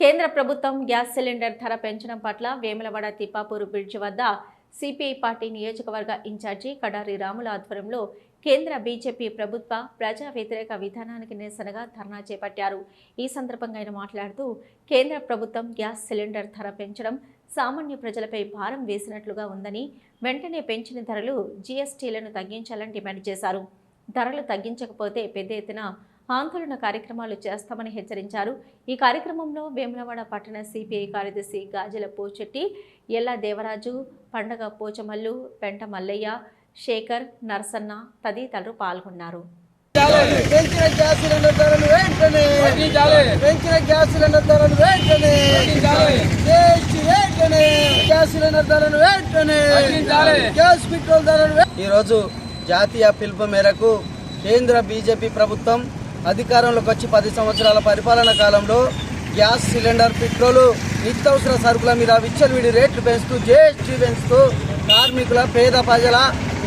కేంద్ర ప్రభుత్వం gas cylinder ధర పెంచడం పట్ల వేములవాడ తిప్పాపూర్ బ్రిడ్జ్ వద్ద సిపిఐ పార్టీ నియోజకవర్గ ఇన్ఛార్జి కడారి రాముల ఆధ్వర్యంలో కేంద్ర బీజేపీ ప్రభుత్వ ప్రజా వ్యతిరేక విధానానికి నిరసనగా ధర్నా చేపట్టారు. ఈ సందర్భంగా ఆయన మాట్లాడుతూ కేంద్ర ప్రభుత్వం గ్యాస్ సిలిండర్ ధర పెంచడం సామాన్య ప్రజలపై భారం వేసినట్లుగా ఉందని వెంటనే పెంచిన ధరలు జీఎస్టీలను తగ్గించాలని డిమాండ్ చేశారు. ధరలు తగ్గించకపోతే పెద్ద ఎత్తున ఆందోళన కార్యక్రమాలు చేస్తామని హెచ్చరించారు ఈ కార్యక్రమంలో వేములవాడ పట్టణ సిపిఐ కార్యదర్శి గాజల పోచెట్టి ఎల్ల దేవరాజు పండగ పోచమల్లు పెంట మల్లయ్య శేఖర్ నరసన్న తదితరులు పాల్గొన్నారు పెంచిన గ్యాస్ సిలిండర్ ధరలు వెంటనే. పెంచిన గ్యాస్ సిలిండర్ ధరలు వెంటనే గ్యాస్ సిలిండర్ ధరలు వెంటనే. గ్యాస్ పెట్రోల్ ధరలు ఈరోజు జాతీయ పిలుపు మేరకు కేంద్ర బీజేపీ ప్రభుత్వం అధికారంలోకి వచ్చి పది సంవత్సరాల పరిపాలన కాలంలో గ్యాస్ సిలిండర్ పెట్రోలు నిత్యావసర సరుకుల మీద విచ్చలవిడి రేట్లు పెంచుతూ జిఎస్టీ పెంచుతూ కార్మికుల పేద ప్రజల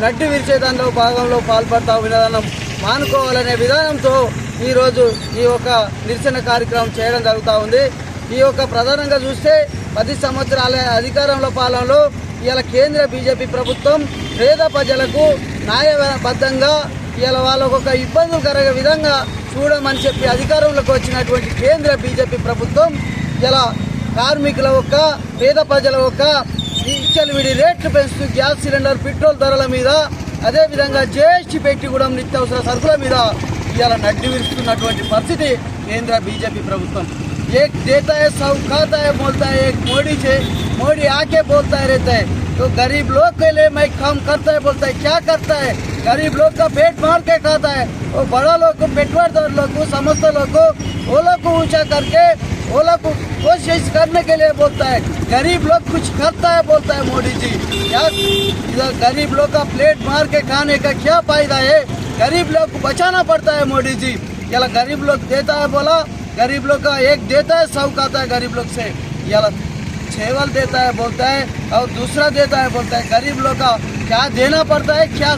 నడ్డి విరిచే దానిలో భాగంలో పాల్పడతా విధానం మానుకోవాలనే విధానంతో ఈరోజు ఈ యొక్క నిరసన కార్యక్రమం చేయడం జరుగుతూ ఉంది. ఈ యొక్క ప్రధానంగా చూస్తే పది సంవత్సరాల అధికారంలో పాలనలో ఇవాళ కేంద్ర బీజేపీ ప్రభుత్వం పేద ప్రజలకు న్యాయబద్ధంగా ఇవాళ వాళ్ళకు ఒక ఇబ్బందులు కలగే విధంగా చూడమని చెప్పి అధికారంలోకి వచ్చినటువంటి కేంద్ర బీజేపీ ప్రభుత్వం ఇలా కార్మికుల యొక్క పేద ప్రజల యొక్క విడి రేట్లు పెంచుతూ గ్యాస్ సిలిండర్ పెట్రోల్ ధరల మీద అదేవిధంగా జిఎస్టీ పెట్టి కూడా నిత్యావసర సరుకుల మీద ఇవాళ నడ్డి విరుస్తున్నటువంటి పరిస్థితి కేంద్ర బీజేపీ ప్రభుత్వం एक देता है सब खाता है बोलता है एक मोदी से मोदी आके बोलता है रहता है तो गरीब लोग के लिए मैं काम करता है बोलता है क्या करता है गरीब लोग का पेट मार के खाता है। और बड़ा लोग को, पेटवारदार लोग को, समस्त लोग को, वो लोग को ऊँचा करके, वो लोग को कोशिश करने के लिए बोलता है। गरीब लोग कुछ करता है, बोलता है मोदी जी। क्या इधर गरीब लोग का प्लेट मार के खाने का क्या फ़ायदा है? गरीब लोग को बचाना पड़ता है मोदी जी। याला गरीब लोग देता है बोला, गरीब लोग का एक देता है सब खाता है गरीब लोग से। याला छेवल देता है, बोलता है, और दूसरा देता है, बोलता है, गरीब लोग का क्या देना पड़ता है, क्या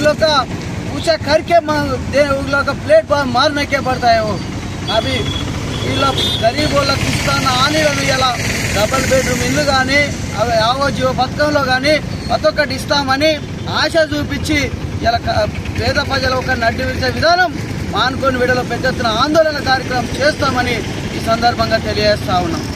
लोग का ऊंचा करके मांग दे उन लोग का प्लेट पर मारने के पड़ता है वो अभी ఇలా గరీబ్ వాళ్ళకి ఇస్తాను హామీలను ఇలా డబుల్ బెడ్రూమ్ ఇల్లు కానీ అవి ఆవో జీవో పథకంలో కానీ ప్రతి ఒక్కటి ఇస్తామని ఆశ చూపించి ఇలా క- పేద ప్రజల ఒక నడ్డి విడిచే విధానం మానుకొని విడలో పెద్ద ఎత్తున ఆందోళన కార్యక్రమం చేస్తామని ఈ సందర్భంగా తెలియజేస్తా ఉన్నాం